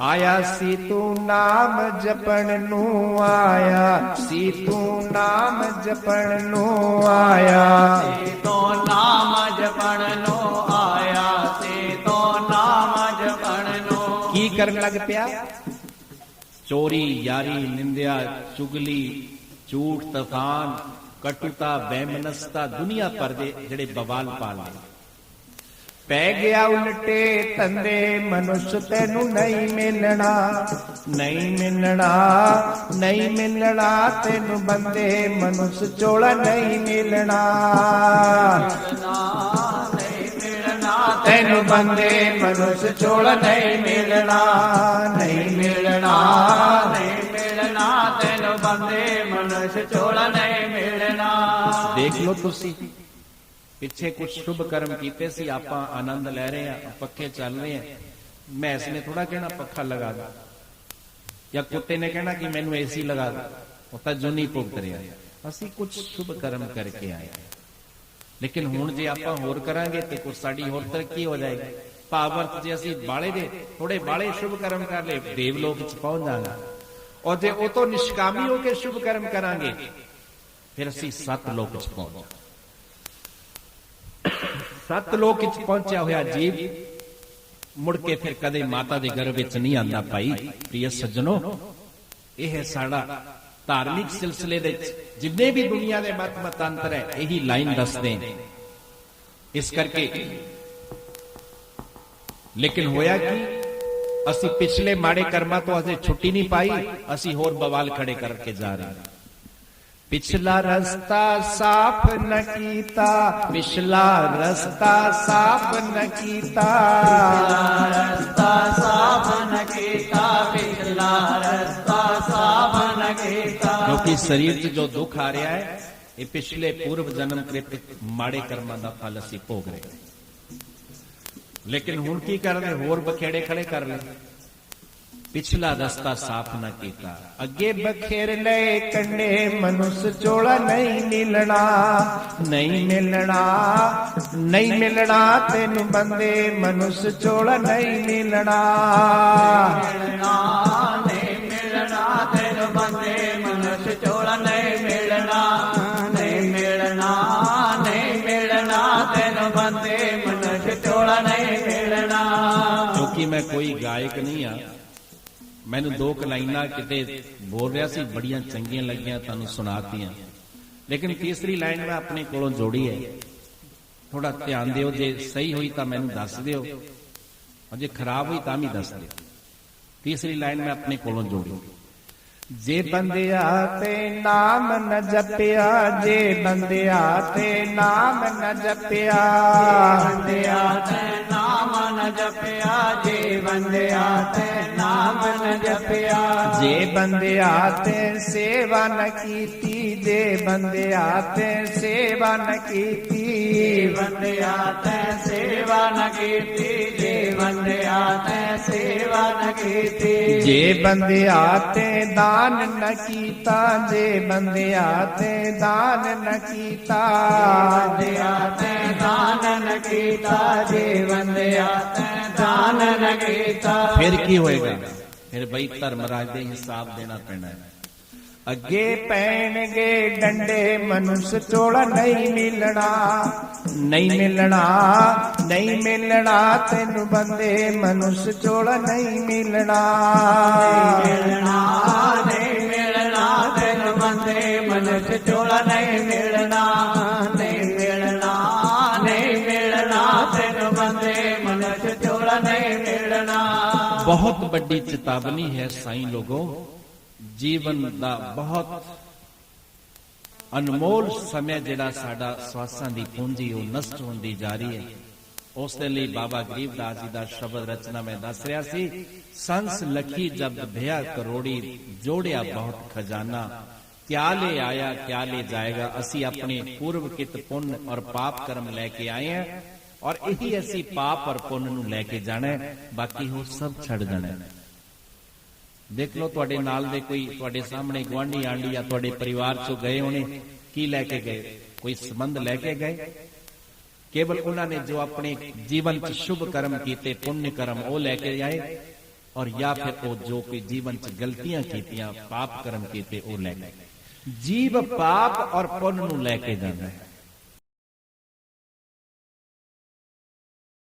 ਆਇਆ ਸੀ ਤੂੰ ਨਾਮ ਜਪਣ ਨੂੰ ਆਇਆ ਸੀ ਤੂੰ ਨਾਮ ਜਪਣ ਨੂੰ ਆਇਆ। ਸੇ ਤੋ ਨਾਮ ਜਪਣ ਨੂੰ ਆਇਆ ਸੇ ਤੋ ਨਾਮ ਜਪਣ ਨੂੰ ਕੀ ਕਰਨ ਲੱਗ ਪਿਆ? ਚੋਰੀ ਯਾਰੀ ਨਿੰਦਿਆ ਚੁਗਲੀ ਝੂਠ ਤਫਾਨ ਕਟੁਤਾ ਬੇਮਨਸਤਾ ਦੁਨੀਆ ਭਰ ਦੇ ਜਿਹੜੇ ਬਵਾਲ ਪਾਲ ਨੇ। ਪੈ ਗਿਆ ਉਲਟੇ ਤੰਦੇ ਮਨੁੱਖ ਤੈਨੂੰ ਨਹੀਂ ਮਿਲਣਾ ਨਹੀਂ ਮਿਲਣਾ ਨਹੀਂ ਮਿਲਣਾ, ਤੈਨੂੰ ਬੰਦੇ ਮਨੁੱਖ ਚੋਲਾ ਨਹੀਂ ਮਿਲਣਾ। ਨਹੀਂ ਮਿਲਣਾ ਤੈਨੂੰ ਬੰਦੇ ਮਨੁੱਖ ਚੋਲਾ ਨਹੀਂ ਮਿਲਣਾ ਨਹੀਂ ਮਿਲਣਾ ਨਹੀਂ ਮਿਲਣਾ, ਤੈਨੂੰ ਬੰਦੇ ਮਨੁੱਖ ਚੋਲਾ ਨਹੀਂ ਮਿਲਣਾ। ਦੇਖ ਲਓ ਤੁਸੀਂ। ਪਿੱਛੇ ਕੁਝ ਸ਼ੁਭ ਕਰਮ ਕੀਤੇ ਸੀ, ਆਪਾਂ ਆਨੰਦ ਲੈ ਰਹੇ ਆ ਪੱਖੇ ਚੱਲ ਰਹੇ ਆ ਮੈਸ ਨੇ ਥੋੜਾ ਕਹਿਣਾ, ਪੱਖਾ ਲਗਾ ਦੇ। ਜਾਂ ਕੁੱਤੇ ਨੇ ਕਹਿਣਾ ਕਿ ਮੈਨੂੰ ਏਸੀ ਲਗਾ ਦੇ। ਉਹ ਤਾਂ ਜੁਨੀ ਭੁਗਤ ਰਿਹਾ। ਅਸੀਂ ਕੁਝ ਸ਼ੁਭ ਕਰਮ ਕਰਕੇ ਆਏ ਲੇਕਿਨ ਹੁਣ ਜੇ ਆਪਾਂ ਹੋਰ ਕਰਾਂਗੇ ਤੇ ਕੁਝ ਸਾਡੀ ਹੋਰ ਤਰੱਕੀ ਹੋ ਜਾਏਗੀ। ਭਾਵਰਤ ਜੇ ਅਸੀਂ ਬਾਲੇ ਦੇ ਥੋੜੇ ਬਾਲੇ ਸ਼ੁਭ ਕਰਮ ਕਰ ਲਏ ਦੇਵ ਲੋਕ ਚ ਪਹੁੰਚ ਜਾਵਾਂਗੇ ਔਰ ਜੇ ਉਹ ਤੋਂ ਨਿਸ਼ਕਾਮੀ ਹੋ ਕੇ ਸ਼ੁਭ ਕਰਮ ਕਰਾਂਗੇ, ਫਿਰ ਅਸੀਂ ਸੱਤ ਲੋਕ ਚ ਪਹੁੰਚ ਜਾਵਾਂਗੇ ਸੱਤ ਲੋਕ ਵਿੱਚ ਪਹੁੰਚਿਆ ਹੋਇਆ ਜੀਵ, ਮੁੜ ਕੇ ਫਿਰ ਕਦੇ ਮਾਤਾ ਦੇ ਗਰਭ ਵਿੱਚ ਨਹੀਂ ਆਂਦਾ ਭਾਈ। ਪ੍ਰਿਯ ਸੱਜਣੋ, ਇਹ ਹੈ ਸਾਡਾ ਧਾਰਮਿਕ ਸਿਲਸਿਲੇ ਦੇ ਜਿੰਨੇ ਵੀ ਦੁਨੀਆ ਦੇ ਮਤ ਮਤਾਂਤਰ ਹੈ, ਇਹੀ ਲਾਈਨ ਦੱਸਦੇ ਨੇ। ਇਸ ਕਰਕੇ ਲੇਕਿਨ ਹੋਇਆ ਕਿ? ਅਸੀਂ ਪਿਛਲੇ ਮਾੜੇ ਕਰਮਾਂ ਤੋਂ ਅਜੇ ਛੁੱਟੀ ਨਹੀਂ ਪਾਈ, ਅਸੀਂ ਹੋਰ ਬਵਾਲ ਖੜੇ ਕਰਕੇ ਜਾ ਰਹੇ ਹਾਂ। ਪਿਛਲਾ ਰਸਤਾ ਸਾਫ਼ ਨ ਕੀਤਾ ਪਿਛਲਾ ਰਸਤਾ ਸਾਫ਼ ਨ ਕੀਤਾ। ਰਸਤਾ ਸਾਫ਼ ਨ ਕੀਤਾ ਪਿਛਲਾ ਰਸਤਾ ਸਾਫ਼ ਨ ਕੀਤਾ ਕਿਉਂਕਿ ਸਰੀਰ 'ਚ ਜੋ ਦੁੱਖ ਆ ਰਿਹਾ ਹੈ ਇਹ ਪਿਛਲੇ ਪੂਰਵ ਜਨਮ ਕ੍ਰਿਤ ਮਾੜੇ ਕਰਮਾਂ ਦਾ ਫਲ ਅਸੀਂ ਭੋਗ ਰਹੇ ਹਾਂ। ਲੇਕਿਨ ਹੁਣ ਕੀ ਕਰਦੇ ਹੋਰ ਬਖੇੜੇ ਖੜੇ ਕਰ ਲੈ ਪਿਛਲਾ ਰਸਤਾ ਸਾਫ਼ ਨਾ ਕੀਤਾ ਅੱਗੇ ਬਖੇਰ ਲੈ ਕੰਡੇ ਮਨੁੱਸ ਚੋਲਾ ਨਹੀਂ ਮਿਲਣਾ ਨਹੀਂ ਮਿਲਣਾ ਨਹੀਂ ਮਿਲਣਾ ਤੈਨੂੰ ਬੰਦੇ ਮਨੁੱਸ ਚੋਲਾ ਨਹੀਂ ਮਿਲਣਾ ਮਿਲਣਾ ਨਹੀਂ ਮਿਲਣਾ ਤੈਨੂੰ ਬੰਦੇ ਮਨੁੱਖ ਚੋਲਾ ਨਹੀਂ ਮਿਲਣਾ ਨਹੀਂ ਮਿਲਣਾ ਨਹੀਂ ਮਿਲਣਾ ਤੈਨੂੰ ਬੰਦੇ ਮਨੁੱਖ ਚੋਲਾ ਨਹੀਂ ਮਿਲਣਾ ਕਿਉਂਕਿ ਮੈਂ ਕੋਈ ਗਾਇਕ ਨਹੀਂ ਆ ਮੈਨੂੰ ਦੋ ਕੁ ਲਾਈਨਾਂ ਕਿਤੇ ਬੋਲ ਰਿਹਾ ਸੀ, ਬੜੀਆਂ ਚੰਗੀਆਂ ਲੱਗੀਆਂ ਤੁਹਾਨੂੰ ਸੁਣਾਤੀਆਂ। ਲੇਕਿਨ ਤੀਸਰੀ ਲਾਈਨ ਮੈਂ ਆਪਣੇ ਕੋਲੋਂ ਜੋੜੀ ਹੈ। ਥੋੜਾ ਧਿਆਨ ਦਿਓ, ਜੇ ਸਹੀ ਹੋਈ ਤਾਂ ਮੈਨੂੰ ਦੱਸ ਦਿਓ। ਜੇ ਖਰਾਬ ਹੋਈ ਤਾਂ ਵੀ ਦੱਸ ਦਿਓ। ਤੀਸਰੀ ਲਾਈਨ ਮੈਂ ਆਪਣੇ ਕੋਲੋਂ ਜੋੜੀ। ਜੇ ਬੰਦਿਆ ਤੇ ਨਾਮ ਨ ਜਪਿਆ, ਜੇ ਬੰਦਿਆ ਤੇ ਨਾਮ ਨ ਜਪਿਆ ਬੰਦਿਆ ਤੈ ਨ ਜਪਿਆ ਜੇ ਬੰਦਿਆ ਤੈ ਨਾਮ ਨ ਜਪਿਆ। ਜੇ ਬੰਦਿਆ ਤੇ ਸੇਵਾ ਨ ਕੀਤੀ ਜੇ ਬੰਦਿਆ ਤੇ ਸੇਵਾ ਨ ਕੀਤੀ। ਬੰਦਿਆ ਤੈ ਸੇਵਾ ਨ ਕੀਤੀ ਬੰਦਿਆ ਤੈ ਸੇਵਾ ਨ ਕੀਤੀ। ਜੇ ਬੰਦਿਆ ਤੇ ਦਾਨ ਨ ਕੀਤਾ ਜੇ ਬੰਦਿਆ ਤੇ ਦਾਨ ਨ ਕੀਤਾ। ਬੰਦਿਆ ਤੈ ਦਾਨ ਨ ਕੀਤਾ ਜੇ ਬੰਦਿਆ ਤੈ ਦਾਨ ਨ ਕੀਤਾ। ਫਿਰ ਕੀ ਹੋਏਗਾ? ਫਿਰ ਬਈ ਧਰਮਰਾਜ ਦੇ ਹਿਸਾਬ ਦੇਣਾ ਪੈਣਾ। ਹੈ ਅੱਗੇ ਪੈਣਗੇ ਡੰਡੇ ਮਨੁੱਖ ਚੋਲਾ ਨਹੀਂ ਮਿਲਣਾ। ਨਹੀਂ ਮਿਲਣਾ ਨਹੀਂ ਮਿਲਣਾ ਤੈਨੂੰ ਬੰਦੇ ਮਨੁੱਖ ਚੋਲਾ ਨਹੀਂ ਮਿਲਣਾ। ਮਿਲਣਾ ਨਹੀਂ ਮਿਲਣਾ ਤੈਨੂੰ ਬੰਦੇ ਮਨੁੱਖ ਚੋਲਾ ਨਹੀਂ ਮਿਲਣਾ। ਨਹੀਂ ਮਿਲਣਾ ਨਹੀਂ ਮਿਲਣਾ ਤੈਨੂੰ ਬੰਦੇ ਮਨੁੱਖ ਚੋਲਾ ਨਹੀਂ ਮਿਲਣਾ। ਬਹੁਤ ਵੱਡੀ ਚੇਤਾਵਨੀ ਹੈ ਸਾਈਂ ਲੋਗੋ। ਜੀਵਨ ਦਾ ਬਹੁਤ ਅਨਮੋਲ ਸਮੇਂ ਜਿਹੜਾ ਸਾਡਾ ਸਵਾਸਾਂ ਦੀ ਪੂੰਜੀ, ਉਹ ਨਸ਼ਟ ਹੁੰਦੀ ਜਾ ਰਹੀ ਹੈ। ਉਸ ਦੇ ਲਈ ਬਾਬਾ ਗਰੀਬਦਾਸ ਜੀ ਦਾ ਸ਼ਬਦ ਰਚਨਾ ਮੈਂ ਦੱਸ ਰਿਹਾ ਸੀ, ਸੰਸ ਲਖੀ ਜਬ ਭਿਆ ਕਰੋੜੀ, ਜੋੜਿਆ ਬਹੁਤ ਖਜ਼ਾਨਾ। ਕਿਆ ਲੈ ਆਇਆ, ਕਿਆ ਲੈ ਜਾਏਗਾ, ਅਸੀਂ ਆਪਣੇ ਪੂਰਵ ਕਿਤ ਪੁੰਨ ਔਰ ਪਾਪ ਕਰਮ ਲੈ ਕੇ ਆਏ ਹਾਂ ਔਰ ਇਹੀ ਅਸੀਂ ਪਾਪ ਔਰ ਪੁੰਨ ਨੂੰ ਲੈ ਕੇ ਜਾਣਾ ਹੈ, ਬਾਕੀ ਉਹ ਸਭ ਛੱਡ ਜਾਣਾ ਹੈ। ਦੇਖ ਲਓ ਤੁਹਾਡੇ ਨਾਲ ਦੇ ਕੋਈ ਤੁਹਾਡੇ ਸਾਹਮਣੇ ਗੁਆਂਢੀ ਆਂਢੀ ਜਾਂ ਤੁਹਾਡੇ ਪਰਿਵਾਰ ਚੋਂ ਗਏ ਹੋਣੇ, ਕੀ ਲੈ ਕੇ ਗਏ? ਕੋਈ ਸੰਬੰਧ ਲੈ ਕੇ ਗਏ? ਕੇਵਲ ਉਹਨਾਂ ਨੇ ਜੋ ਆਪਣੇ ਜੀਵਨ 'ਚ ਸ਼ੁਭ ਕਰਮ ਕੀਤੇ, ਪੁੰਨ ਕਰਮ, ਉਹ ਲੈ ਕੇ ਆਏ ਔਰ ਜਾਂ ਫਿਰ ਉਹ ਜੋ ਕੋਈ ਜੀਵਨ 'ਚ ਗਲਤੀਆਂ ਕੀਤੀਆਂ, ਪਾਪ ਕਰਮ ਕੀਤੇ, ਉਹ ਲੈ ਕੇ ਜੀਵ ਪਾਪ ਔਰ ਪੁੰਨ ਨੂੰ ਲੈ ਕੇ ਜਾਂਦਾ ਹੈ।